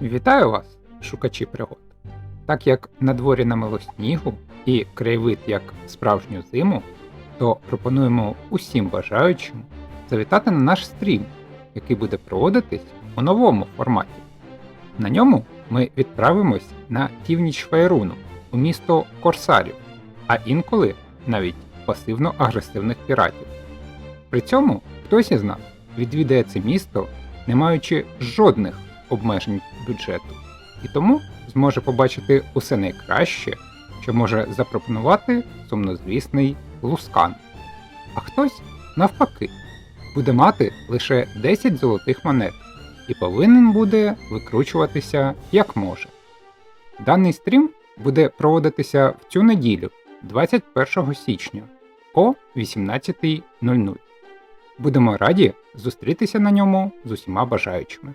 Вітаю вас, шукачі пригод! Так як на дворі намило снігу і краєвид як справжню зиму, то пропонуємо усім бажаючим завітати на наш стрім, який буде проводитись у новому форматі. На ньому ми відправимось на північ Фейруну у місто Корсарів, а інколи навіть пасивно-агресивних піратів. При цьому хтось із нас відвідає це місто, не маючи жодних обмежень бюджету, і тому зможе побачити усе найкраще, що може запропонувати сумнозвісний Лускан. А хтось, навпаки, буде мати лише 10 золотих монет і повинен буде викручуватися як може. Даний стрім буде проводитися в цю неділю, 21 січня о 18.00. Будемо раді зустрітися на ньому з усіма бажаючими.